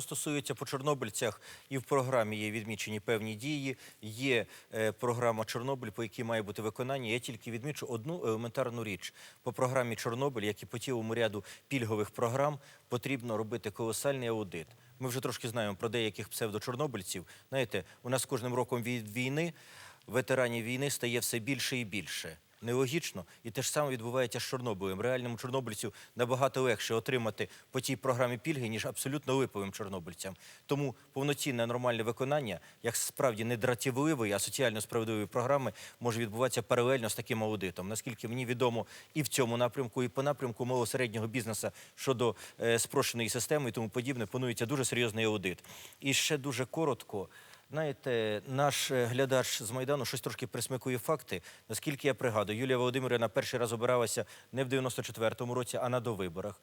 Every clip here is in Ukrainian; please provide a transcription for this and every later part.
Стосується по чорнобильцях, і в програмі є відмічені певні дії. Є е, програма Чорнобиль, по якій має бути виконання. Я тільки відмічу одну елементарну річ. По програмі Чорнобиль, як і по цілому ряду пільгових програм, потрібно робити колосальний аудит. Ми вже трошки знаємо про деяких псевдочорнобильців. Знаєте, у нас кожним роком від війни ветеранів війни стає все більше і більше. Нелогічно, і те ж саме відбувається з Чорнобилем. Реальному чорнобильцю набагато легше отримати по цій програмі пільги, ніж абсолютно липовим чорнобильцям. Тому повноцінне нормальне виконання, як справді не дратівливої, а соціально справедливої програми, може відбуватися паралельно з таким аудитом. Наскільки мені відомо, і в цьому напрямку, і по напрямку малого середнього бізнесу щодо е, спрощеної системи і тому подібне, планується дуже серйозний аудит. І ще дуже коротко. Знаєте, наш е, глядач з Майдану щось трошки присмикує факти. Наскільки я пригадую, Юлія Володимирівна перший раз обиралася не в 94-му році, а на довиборах.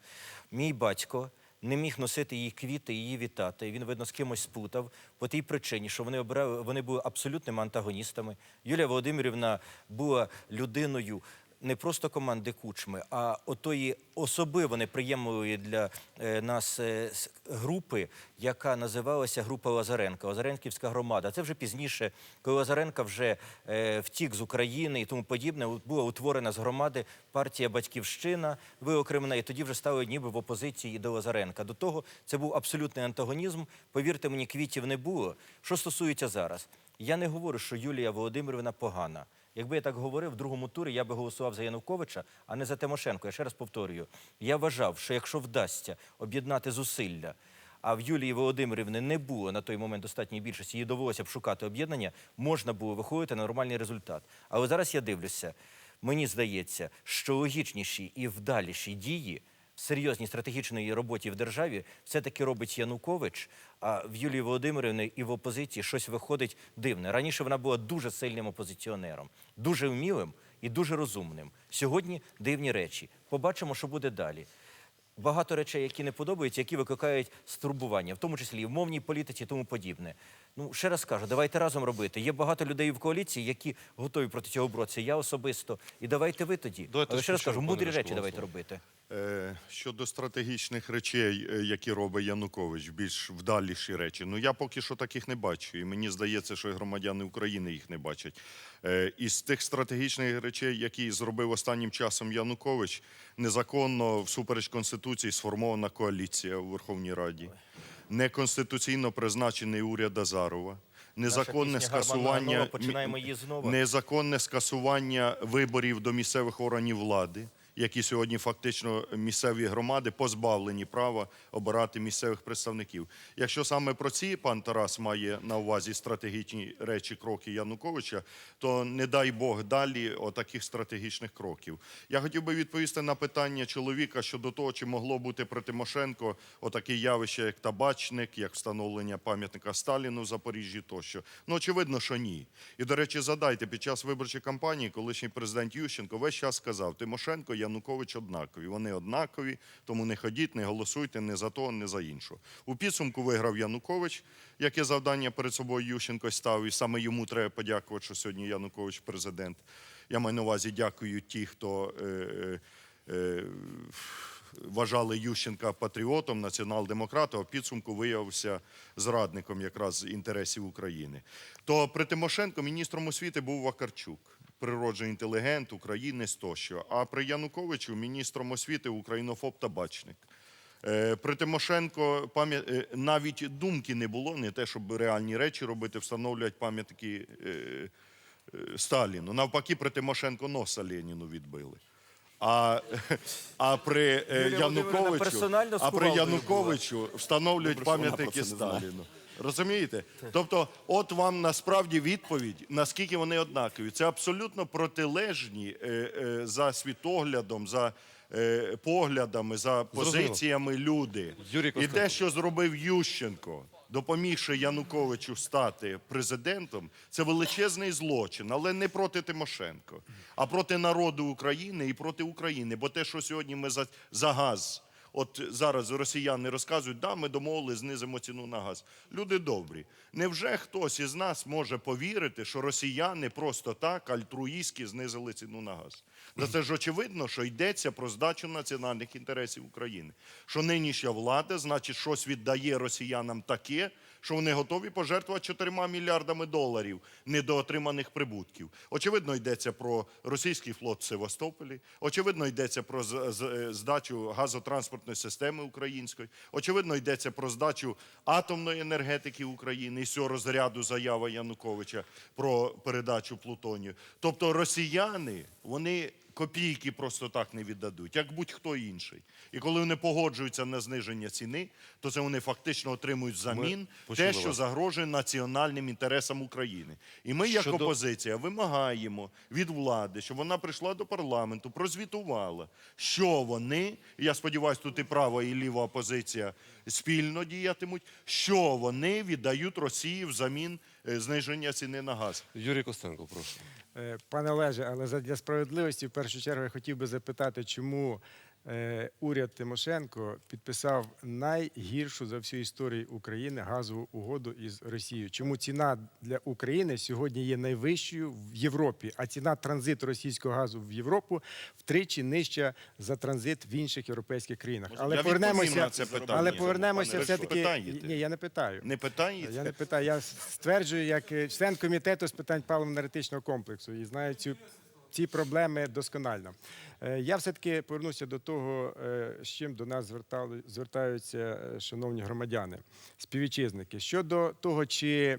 Мій батько не міг носити її квіти, її вітати. Він, видно, з кимось спутав по тій причині, що вони обирали, вони були абсолютними антагоністами. Юлія Володимирівна була людиною. Не просто команди кучми, а отої особливо неприємної для е, нас е, групи, яка називалася група Лазаренка, Лазаренківська громада. Це вже пізніше, коли Лазаренка вже е, втік з України і тому подібне, була утворена з громади партія Батьківщина, виокремлена, і тоді вже стали ніби в опозиції до Лазаренка. До того це був абсолютний антагонізм. Повірте мені, квітів не було. Що стосується зараз, я не говорю, що Юлія Володимирівна погана. Якби я так говорив, в другому турі я би голосував за Януковича, а не за Тимошенко. Я ще раз повторюю. Я вважав, що якщо вдасться об'єднати зусилля, а в Юлії Володимирівни не було на той момент достатньої більшості, їй довелося б шукати об'єднання, можна було виходити на нормальний результат. Але зараз я дивлюся, мені здається, що логічніші і вдаліші дії серйозній стратегічної роботі в державі все-таки робить Янукович, а в Юлії Володимирівни і в опозиції щось виходить дивне. Раніше вона була дуже сильним опозиціонером, дуже вмілим і дуже розумним. Сьогодні дивні речі. Побачимо, що буде далі. Багато речей, які не подобаються, які викликають стурбування, в тому числі і в мовній політиці і тому подібне. Ну, ще раз кажу, давайте разом робити. Є багато людей в коаліції, які готові проти цього боротися. Я особисто. І давайте ви тоді. Давайте Але ще раз кажу, мудрі речі давайте робити. Е, Щодо стратегічних речей, е, які робить Янукович, більш вдаліші речі. Ну я поки що таких не бачу. І мені здається, що громадяни України їх не бачать. Е, Із тих стратегічних речей, які зробив останнім часом Янукович, незаконно всупереч конституції сформована коаліція у Верховній Раді, неконституційно призначений уряд Азарова. Незаконне скасування починаємо її знову. незаконне скасування виборів до місцевих органів влади, які сьогодні фактично місцеві громади позбавлені права обирати місцевих представників. Якщо саме про ці пан Тарас має на увазі стратегічні речі, кроки Януковича, то не дай Бог далі отаких стратегічних кроків. Я хотів би відповісти на питання чоловіка щодо того, чи могло бути при Тимошенко отаке явище, як табачник, як встановлення пам'ятника Сталіну в Запоріжжі тощо. Ну, очевидно, що ні. І, до речі, задайте, під час виборчої кампанії колишній президент Ющенко весь час сказав, Тимошенко, Янукович однакові. Вони однакові, тому не ходіть, не голосуйте не за того, не за іншого. У підсумку виграв Янукович, яке завдання перед собою Ющенко став, і саме йому треба подякувати, що сьогодні Янукович президент. Я маю на увазі дякую ті, хто е, е, е, вважали Ющенка патріотом, націонал-демократом, а підсумку виявився зрадником якраз інтересів України. То при Тимошенко міністром освіти був Вакарчук, природжений інтелігент, українець тощо. А при Януковичу міністром освіти українофоб табачник. Е, При Тимошенко е, навіть думки не було, не те, щоб реальні речі робити, встановлювати пам'ятники е, Сталіну. Навпаки, при Тимошенко носа Леніну відбили. А, а при Януковичу, а при Януковичу встановлюють пам'ятники. Сталіну. Розумієте? Тобто, от вам насправді відповідь, наскільки вони однакові. Це абсолютно протилежні е, е, за світоглядом, за е, поглядами, за позиціями люди. Юрій І те, Костенко. що зробив Ющенко, допомігши Януковичу стати президентом, це величезний злочин, але не проти Тимошенко, а проти народу України і проти України. Бо те, що сьогодні ми за, за газ От зараз росіяни розказують, да, ми домовили, знизимо ціну на газ. Люди добрі. Невже хтось із нас може повірити, що росіяни просто так альтруїстськи знизили ціну на газ? За це ж очевидно, що йдеться про здачу національних інтересів України. Що нинішня влада, значить, щось віддає росіянам таке, що вони готові пожертвувати 4 мільярдами доларів недоотриманих прибутків. Очевидно, йдеться про російський флот в Севастополі. Очевидно, йдеться про е, здачу газотранспортної системи української. Очевидно, йдеться про здачу атомної енергетики України і цього розряду заява Януковича про передачу плутонію. Тобто росіяни, вони копійки просто так не віддадуть, як будь-хто інший. І коли вони погоджуються на зниження ціни, то це вони фактично отримують взамін почули те, що загрожує національним інтересам України. І ми, як Щодо- опозиція, вимагаємо від влади, щоб вона прийшла до парламенту, прозвітувала, що вони, я сподіваюся, тут і права, і ліва опозиція спільно діятимуть, що вони віддають Росії взамін е, зниження ціни на газ. Юрій Костенко, прошу. Е, Пане Олеже, але задля справедливості, в першу чергу, я хотів би запитати, чому уряд Тимошенко підписав найгіршу за всю історію України газову угоду із Росією. Чому ціна для України сьогодні є найвищою в Європі, а ціна транзиту російського газу в Європу втричі нижча за транзит в інших європейських країнах. Може, Але я повернемося, на це питання. але повернемося Пане, ви все-таки. питаєте? Ні, я не питаю. Не питаєте? Я не питаю. Я стверджую, як е, член комітету з питань паливно-енергетичного комплексу і знаю цю, ці проблеми досконально. Е, Я все-таки повернуся до того, е, з чим до нас звертаються е, шановні громадяни, співвітчизники. Щодо того, чи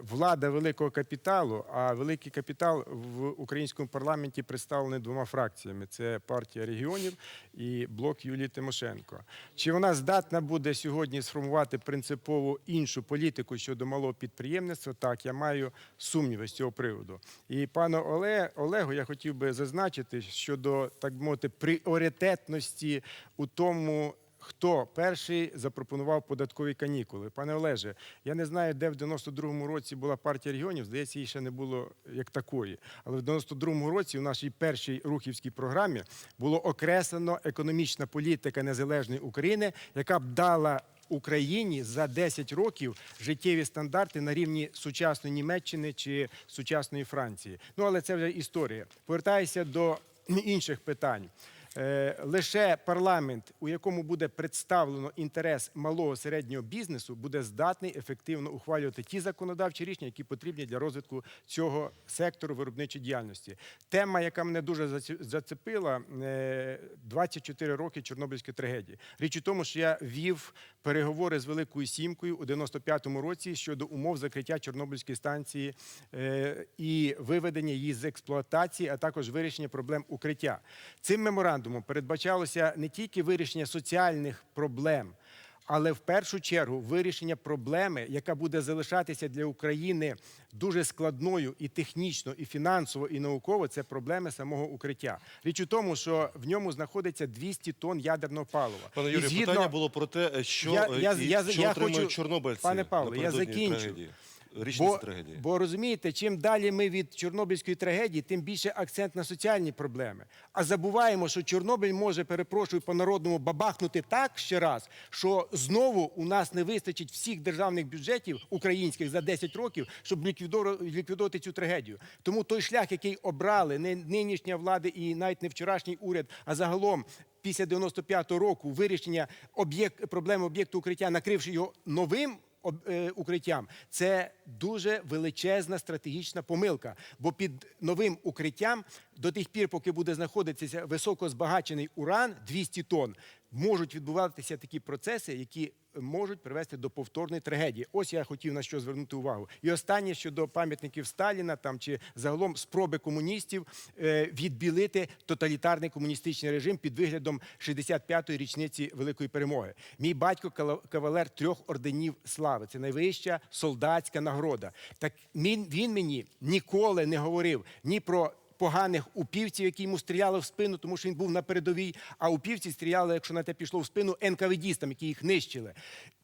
влада великого капіталу, а великий капітал в українському парламенті представлений двома фракціями: це партія регіонів і блок Юлії Тимошенко. Чи вона здатна буде сьогодні сформувати принципово іншу політику щодо малого підприємництва? Так, я маю сумніви з цього приводу. І пану Оле, Олегу я хотів би зазначити щодо так би мовити пріоритетності у тому. Хто перший запропонував податкові канікули? Пане Олеже, я не знаю, де в 92-му році була партія регіонів. Здається, її ще не було як такої. Але в 92-му році у нашій першій рухівській програмі було окреслено економічна політика незалежної України, яка б дала Україні за 10 років життєві стандарти на рівні сучасної Німеччини чи сучасної Франції. Ну але це вже історія. Повертаюся до інших питань. Е, Лише парламент, у якому буде представлено інтерес малого середнього бізнесу, буде здатний ефективно ухвалювати ті законодавчі рішення, які потрібні для розвитку цього сектору виробничої діяльності. Тема, яка мене дуже зацепила, е, 24 роки Чорнобильської трагедії. Річ у тому, що я вів переговори з Великою Сімкою у 95-му році щодо умов закриття Чорнобильської станції е, і виведення її з експлуатації, а також вирішення проблем укриття. Цим меморандумом передбачалося не тільки вирішення соціальних проблем. Але в першу чергу вирішення проблеми, яка буде залишатися для України дуже складною і технічно, і фінансово, і науково, це проблеми самого укриття. Річ у тому, що в ньому знаходиться 200 тонн ядерного палива. Пане Юрію, згідно- питання було про те, що, Я- е, я- і я- що я отримують хочу- чорнобильці Пане Павло, я закінчу. трагедії, річниці Бо, трагедії. бо розумієте, чим далі ми від Чорнобильської трагедії, тим більше акцент на соціальні проблеми. А забуваємо, що Чорнобиль може, перепрошую по народному, бабахнути так ще раз, що знову у нас не вистачить всіх державних бюджетів українських за 10 років, щоб ліквідоро- ліквідувати цю трагедію. Тому той шлях, який обрали не нинішня влада і навіть не вчорашній уряд, а загалом. Після 95-го року вирішення об'єкт проблеми об'єкту укриття, накривши його новим укриттям. Це дуже величезна стратегічна помилка. Бо під новим укриттям до тих пір, поки буде знаходитися високозбагачений уран 200 тонн, можуть відбуватися такі процеси, які можуть привести до повторної трагедії. Ось я хотів на що звернути увагу. І останнє щодо пам'ятників Сталіна там чи загалом спроби комуністів е, відбілити тоталітарний комуністичний режим під виглядом 65-ї річниці Великої перемоги. Мій батько кавалер трьох орденів слави. Це найвища солдатська нагорода. Так він, він мені ніколи не говорив ні про. Поганих упівців, які йому стріляли в спину, тому що він був на передовій. А упівці стріляли, якщо на те пішло в спину, НКВДістам, які їх нищили.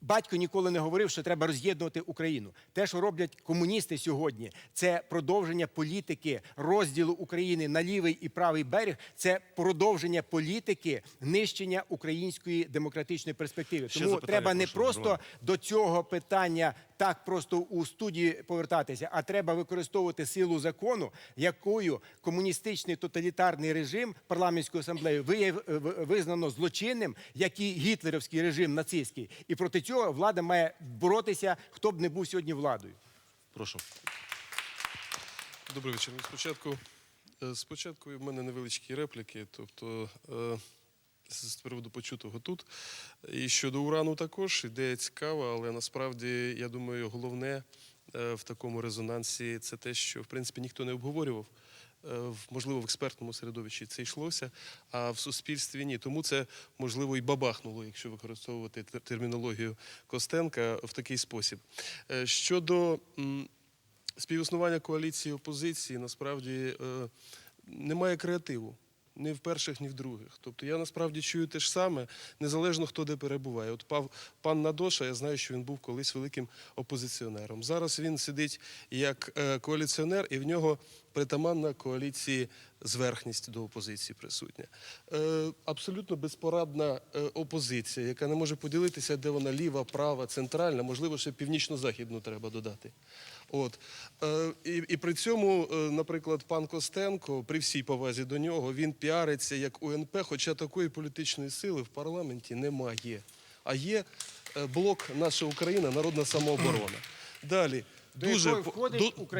Батько ніколи не говорив, що треба роз'єднувати Україну. Те, що роблять комуністи сьогодні, це продовження політики розділу України на лівий і правий берег. Це продовження політики нищення української демократичної перспективи. Ще Тому запитання, треба не прошу, просто Роман. до цього питання так просто у студії повертатися, а треба використовувати силу закону, якою комуністичний тоталітарний режим парламентської асамблеї визнано злочинним, як і гітлерівський режим нацистський. І проти цього влада має боротися, хто б не був сьогодні владою. Прошу. Добрий вечір. Спочатку, е, спочатку в мене невеличкі репліки, тобто е, з з приводу почутого тут. І щодо урану також ідея цікава, але насправді я думаю, головне е, в такому резонансі це те, що в принципі ніхто не обговорював. Е, Можливо, в експертному середовищі це йшлося, а в суспільстві ні. Тому це можливо і бабахнуло, якщо використовувати термінологію Костенка в такий спосіб. Е, Щодо співіснування коаліції опозиції насправді е, немає креативу. Ні в перших, ні в других. Тобто я насправді чую те ж саме, незалежно хто де перебуває. От пав, пан Надоша, я знаю, що він був колись великим опозиціонером. Зараз він сидить як коаліціонер, і в нього притаманна коаліції зверхність до опозиції присутня. Е, абсолютно безпорадна е, опозиція, яка не може поділитися, де вона ліва, права, центральна, можливо, ще північно-західну треба додати. От. Е, і, і при цьому, е, наприклад, пан Костенко, при всій повазі до нього, він піариться як УНП, хоча такої політичної сили в парламенті немає. А є е, блок наша Україна, народна самооборона. Далі. Дуже,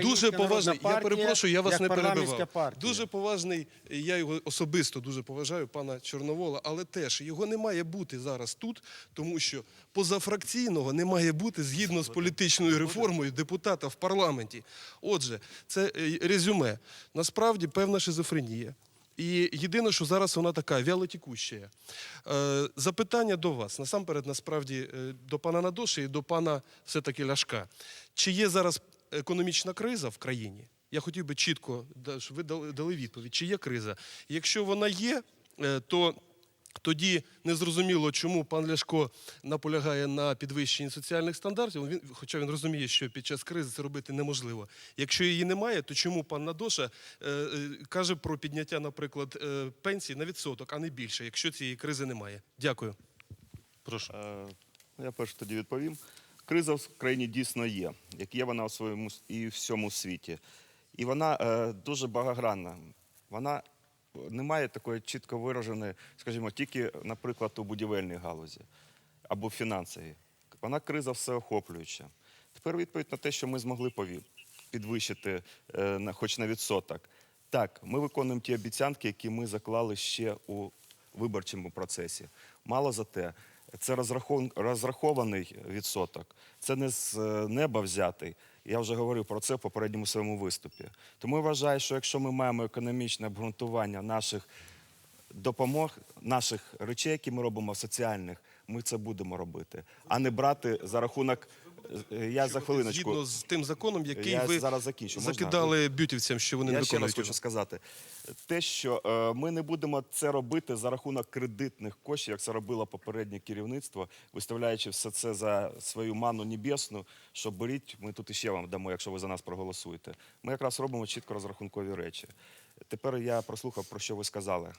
дуже поважний. Я перепрошую, я вас не перебивав. партія. Дуже поважний, я його особисто дуже поважаю, пана Чорновола, але теж його не має бути зараз тут, тому що позафракційного не має бути згідно з політичною реформою депутата в парламенті. Отже, це е, резюме. Насправді певна шизофренія. І єдине, що зараз вона така вялотікуща. Е, запитання до вас. Насамперед, насправді, е, до пана Надоші і до пана все-таки Ляшка. Чи є зараз економічна криза в країні? Я хотів би чітко, щоб ви дали відповідь, чи є криза. Якщо вона є, е, то тоді незрозуміло, чому пан Ляшко наполягає на підвищенні соціальних стандартів, він, хоча він розуміє, що під час кризи це робити неможливо. Якщо її немає, то чому пан Надоша е, е, каже про підняття, наприклад, е, пенсій на відсоток, а не більше, якщо цієї кризи немає? Дякую. Прошу. Е, Я перш тоді відповім. Криза в країні дійсно є, як є вона у своєму і всьому світі. І вона е, дуже багагранна. Вона не має такої чітко вираженої, скажімо, тільки, наприклад, у будівельній галузі або фінансовій. Вона криза всеохоплююча. Тепер відповідь на те, що ми змогли підвищити е, хоч на відсоток. Так, ми виконуємо ті обіцянки, які ми заклали ще у виборчому процесі. Мало за те, це розрахований відсоток, це не з е, неба взятий. Я вже говорив про це в попередньому своєму виступі. Тому я вважаю, що якщо ми маємо економічне обґрунтування наших допомог, наших речей, які ми робимо соціальних, ми це будемо робити, а не брати за рахунок. Е, Я за хвилиночку. Згідно з тим законом, який Я ви зараз закінчу. Можна? закидали бютівцям, що вони Я не ще раз виконують хочу сказати, те, що е, ми не будемо це робити за рахунок кредитних коштів, як це робило попереднє керівництво, виставляючи все це за свою ману небесну, що беріть, ми тут іще вам дамо, якщо ви за нас проголосуєте. Ми якраз робимо чітко розрахункові речі. Тепер я прослухав, про що ви сказали.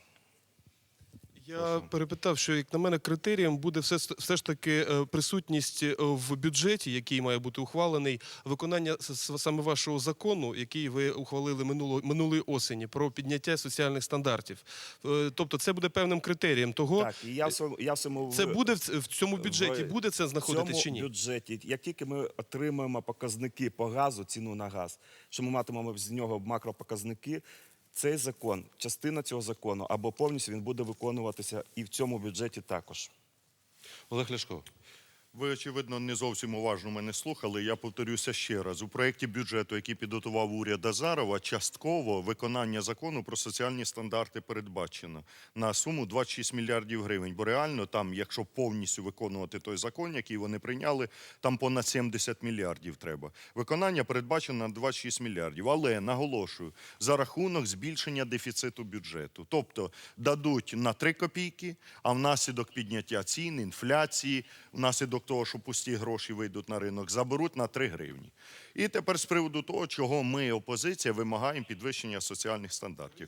Я перепитав, що як на мене критерієм буде все, все ж таки е, присутність е, в бюджеті, який має бути ухвалений, виконання саме вашого закону, який ви ухвалили минуло, минулої осені, про підняття соціальних стандартів. Е, Тобто, це буде певним критерієм того. Так, і я в своєму, я в своєму Це буде в, в цьому бюджеті, в буде це знаходити цьому чи ні? бюджеті, як тільки ми отримаємо показники по газу, ціну на газ, що ми матимемо з нього макропоказники, цей закон, частина цього закону або повністю він буде виконуватися і в цьому бюджеті також. Олег Ляшко. Ви, очевидно, не зовсім уважно мене слухали. Я повторюся ще раз. У проєкті бюджету, який підготував уряд Азарова, частково виконання закону про соціальні стандарти передбачено на суму 26 мільярдів гривень. Бо реально там, якщо повністю виконувати той закон, який вони прийняли, там понад 70 мільярдів треба. Виконання передбачено на 26 мільярдів. Але наголошую, за рахунок збільшення дефіциту бюджету. Тобто дадуть на 3 копійки, а внаслідок підняття цін, інфляції, внаслідок внаслідок того, що пусті гроші вийдуть на ринок, заберуть на 3 гривні. І тепер з приводу того, чого ми, опозиція, вимагаємо підвищення соціальних стандартів.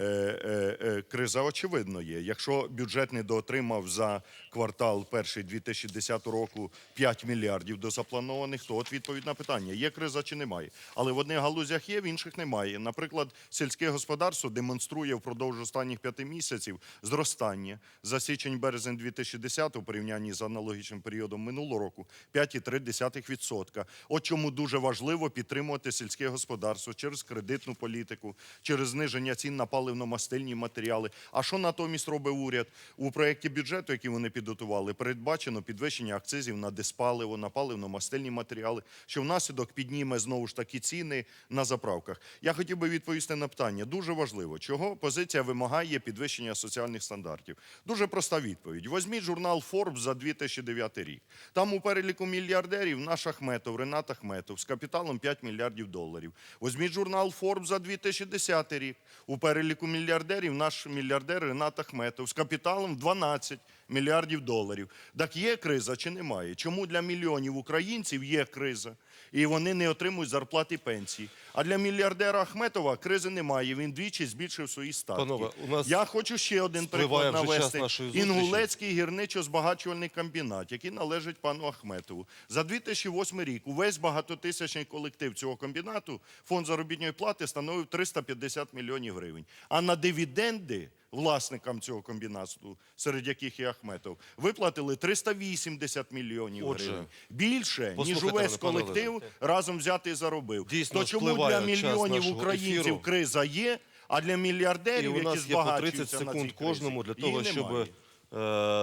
Е, е, е, криза очевидно є. Якщо бюджет не доотримав за квартал перший 2010 року 5 мільярдів до запланованих, то от відповідь на питання: є криза чи немає. Але в одних галузях є, в інших немає. Наприклад, сільське господарство демонструє впродовж останніх п'яти місяців зростання за січень-березень 2010 у порівнянні з аналогічним періодом минулого року 5,3%. От чому дуже важливо підтримувати сільське господарство через кредитну політику, через зниження цін на паливно-мастильні матеріали. А що натомість робить уряд? У проєкті бюджету, який вони підготували, передбачено підвищення акцизів на диспаливо, на паливно-мастильні матеріали, що внаслідок підніме знову ж таки ціни на заправках. Я хотів би відповісти на питання. Дуже важливо, чого позиція вимагає підвищення соціальних стандартів. Дуже проста відповідь. Возьміть журнал Forbes за 2009 рік. Там у переліку мільярдерів наш Ахметов, Ренат Ахметов з капіталом 5 мільярдів доларів. Возьміть журнал Forbes за 2010 рік. У переліку мільярдерів наш мільярдер Ренат Ахметов з капіталом 12 мільярдів доларів. Так є криза чи немає? Чому для мільйонів українців є криза? І вони не отримують зарплати і пенсії. А для мільярдера Ахметова кризи немає. Він двічі збільшив свої статки. Панове, у нас Я хочу ще один приклад навести. Інгулецький гірничо-збагачувальний комбінат, який належить пану Ахметову. За 2008 рік увесь багатотисячний колектив цього комбінату фонд заробітної плати становив 350 мільйонів гривень. А на дивіденди власникам цього комбінату, серед яких і Ахметов, виплатили 380 мільйонів Отже, гривень. Більше, ніж увесь колектив колектив разом і заробив. Дійсно, То чому для мільйонів українців ефіру. криза є, а для мільярдерів, І у які є по збагачуються 30 на цій кризі, кожному для того, щоб немає.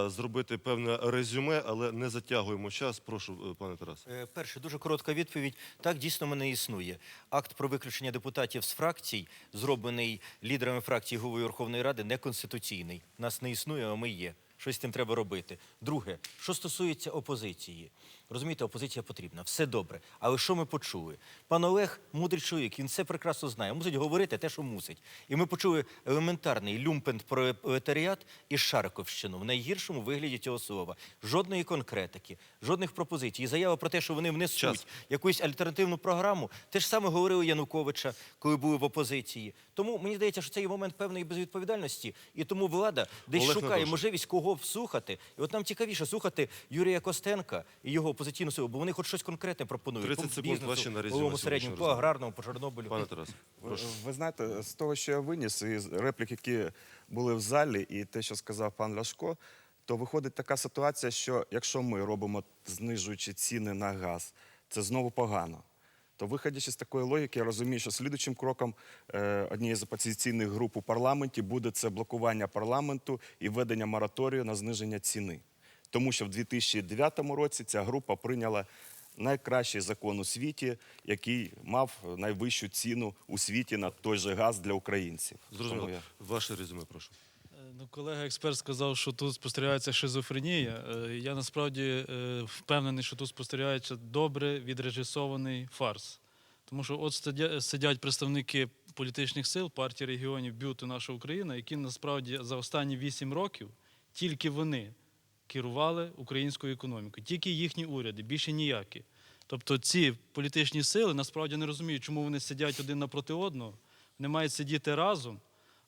Зробити певне резюме, але не затягуємо час. Прошу, е, пане Тарас. Е, Перше, дуже коротка відповідь. Так, дійсно, мене існує. Акт про виключення депутатів з фракцій, зроблений лідерами фракції Голови Верховної Ради, неконституційний. Нас не існує, а ми є. Щось з тим треба робити. Друге, що стосується опозиції. Розумієте, опозиція потрібна, все добре. Але що ми почули? Пан Олег мудрий чоловік, він все прекрасно знає. Мусить говорити те, що мусить. І ми почули елементарний люмпент про етаріат і Шариковщину в найгіршому вигляді цього слова. Жодної конкретики, жодних пропозицій. І заява про те, що вони внесуть Час. якусь альтернативну програму. Те ж саме говорили Януковича, коли були в опозиції. Тому мені здається, що це є момент певної безвідповідальності, і тому влада десь Олег шукає можливість кого б слухати. І от нам цікавіше слухати Юрія Костенка і його опозиційну силу, бо вони хоч щось конкретне пропонують. 30 секунд бізнесу, ваші на резюме середньому, по аграрному, по Чорнобилю. Пане Тарас, Ви, ви знаєте, з того, що я виніс, і з реплік, які були в залі, і те, що сказав пан Ляшко, то виходить така ситуація, що якщо ми робимо, знижуючи ціни на газ, це знову погано. То виходячи з такої логіки, я розумію, що слідучим кроком е, однієї з опозиційних груп у парламенті буде це блокування парламенту і введення мораторію на зниження ціни. Тому що в 2009 році ця група прийняла найкращий закон у світі, який мав найвищу ціну у світі на той же газ для українців. Зрозуміло. Я- Ваше резюме, прошу. Е, Ну, колега експерт сказав, що тут спостерігається шизофренія. Е, Я насправді е, впевнений, що тут спостерігається добре відрежисований фарс. Тому що от сидять представники політичних сил партії регіонів Бюту наша Україна, які насправді за останні вісім років тільки вони керували українською економікою, тільки їхні уряди, більше ніякі. Тобто ці політичні сили насправді не розуміють, чому вони сидять один напроти одного. Вони мають сидіти разом,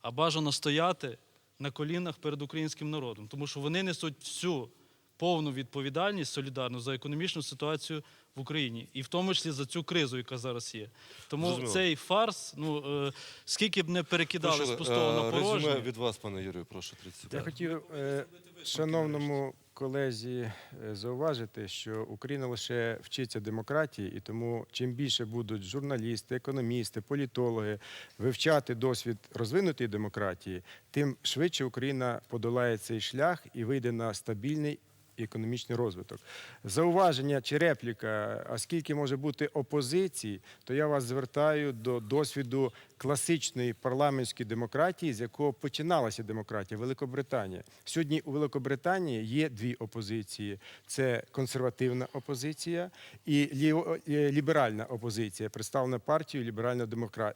а бажано стояти на колінах перед українським народом, тому що вони несуть всю повну відповідальність солідарну за економічну ситуацію в Україні, і в тому числі за цю кризу, яка зараз є. Тому Зрозуміло. цей фарс, ну е, скільки б не перекидали Прошу, з пустого е, на порожнє. резюме від вас, пане Юрію, прошу 30 секунд. Я хотів е, шановному колезі е, зауважити, що Україна лише вчиться демократії, і тому чим більше будуть журналісти, економісти, політологи вивчати досвід розвинутої демократії, тим швидше Україна подолає цей шлях і вийде на стабільний. І Економічний розвиток. Зауваження чи репліка, а скільки може бути опозиції, то я вас звертаю до досвіду класичної парламентської демократії, з якого починалася демократія Великобританія. Сьогодні у Великобританії є дві опозиції: це консервативна опозиція і ліберальна опозиція, представлена партією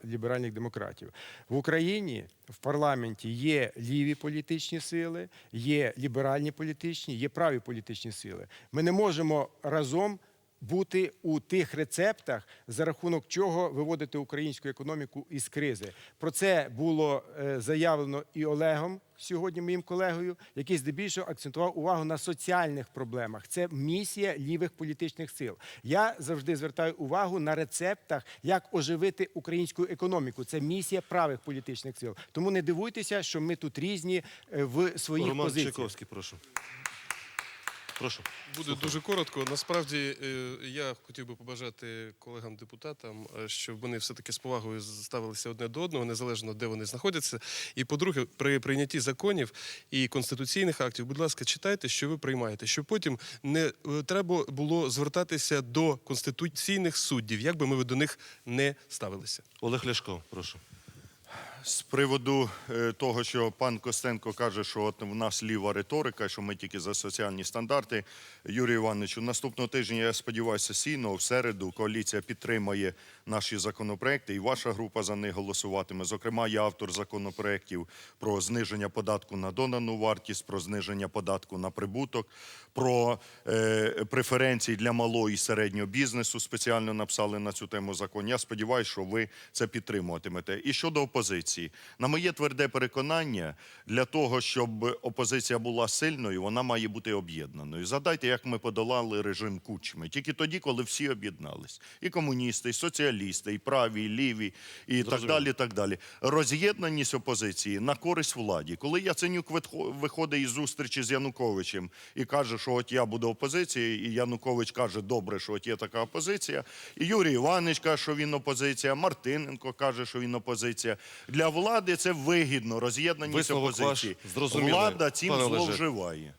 ліберальних демократів. В Україні в парламенті є ліві політичні сили, є ліберальні політичні, є праві політичні політичні сили. Ми не можемо разом бути у тих рецептах, за рахунок чого виводити українську економіку із кризи. Про це було е, заявлено і Олегом сьогодні, моїм колегою, який здебільшого акцентував увагу на соціальних проблемах. Це місія лівих політичних сил. Я завжди звертаю увагу на рецептах, як оживити українську економіку. Це місія правих політичних сил. Тому не дивуйтеся, що ми тут різні е, в своїх Роман позиціях. Чайковський, прошу. Прошу. Буде дуже коротко. Насправді е, я хотів би побажати колегам-депутатам, е, щоб вони все-таки з повагою ставилися одне до одного, незалежно де вони знаходяться. І по-друге, при прийнятті законів і конституційних актів, будь ласка, читайте, що ви приймаєте, щоб потім не е, треба було звертатися до конституційних суддів, як би ми до них не ставилися. Олег Ляшко, прошу. З приводу е, того, що пан Костенко каже, що от в нас ліва риторика, що ми тільки за соціальні стандарти. Юрій Івановичу, наступного тижня, я сподіваюся, сесійно, в середу коаліція підтримає наші законопроекти, і ваша група за них голосуватиме. Зокрема, я автор законопроєктів про зниження податку на додану вартість, про зниження податку на прибуток, про е, преференції для малого і середнього бізнесу. Спеціально написали на цю тему закон. Я сподіваюся, що ви це підтримуватимете. І щодо опозиції, на моє тверде переконання, для того, щоб опозиція була сильною, вона має бути об'єднаною. Згадайте, як ми подолали режим кучми. Тільки тоді, коли всі об'єднались. І комуністи, і соціалісти, і праві, і ліві, і так далі. так далі. Роз'єднаність опозиції на користь владі. Коли Яценюк виходить із зустрічі з Януковичем і каже, що от я буду опозицією, і Янукович каже, добре, що от є така опозиція. І Юрій Іванович каже, що він опозиція, Мартиненко каже, що він опозиція. Для влади це вигідно, роз'єднаність Висновок ваш опозиції. зрозумілий, Влада цим пане Олеже. зловживає.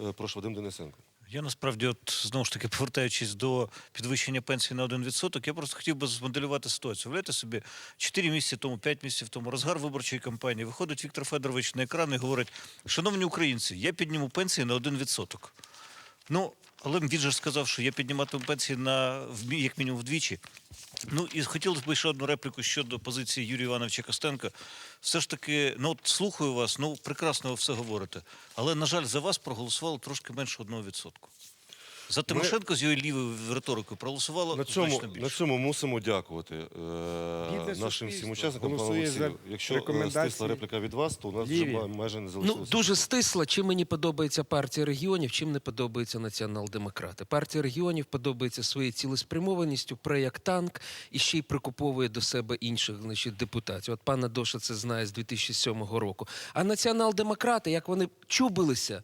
Е, Прошу, Вадим Денисенко. Я насправді, от знову ж таки, повертаючись до підвищення пенсії на 1%, я просто хотів би змоделювати ситуацію. Уявляєте собі, 4 місяці тому, 5 місяців тому, розгар виборчої кампанії, виходить Віктор Федорович на екран і говорить: шановні українці, я підніму пенсії на 1%. Ну, але він же ж сказав, що я підніматиму пенсії на в мі- як мінімум вдвічі. Ну і хотілося б ще одну репліку щодо позиції Юрія Івановича Костенка. Все ж таки, ну от слухаю вас, ну прекрасно ви все говорите. Але, на жаль, за вас проголосувало трошки менше 1%. За Тимошенко з його лівою риторикою проголосувало На цьому, значно більше. на цьому мусимо дякувати е, нашим всім учасникам. Пане Олексію. Якщо е, рекомендації стисла репліка від вас, то у нас Ліві. вже майже не Ну, залишилося. дуже стисло, чим мені подобається партія регіонів, чим не подобається націонал-демократи. Партія регіонів подобається своєю цілеспрямованістю, пре як танк і ще й прикуповує до себе інших значить, депутатів. От пана Доша це знає з 2007 року. А націонал-демократи, як вони чубилися.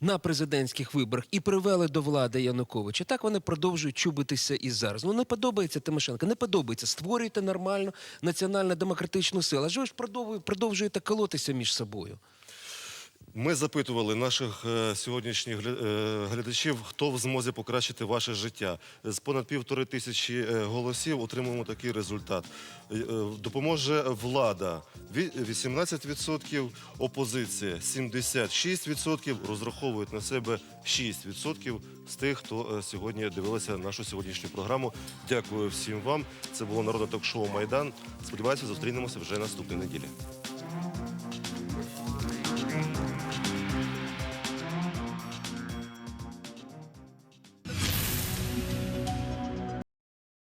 На президентських виборах і привели до влади Януковича. Так вони продовжують чубитися і зараз. Ну не подобається Тимошенко, не подобається. Створюйте нормальну національно-демократичну силу. А ж ви ж продовжуєте колотися між собою. Ми запитували наших е, сьогоднішніх е, глядачів, хто в змозі покращити ваше життя. З понад півтори тисячі е, голосів отримуємо такий результат. Допоможе влада Ві- 18%, опозиція 76%, розраховують на себе 6% з тих, хто сьогодні дивилися нашу сьогоднішню програму. Дякую всім вам. Це було народне ток-шоу Майдан. Сподіваюся, зустрінемося вже наступної неділі.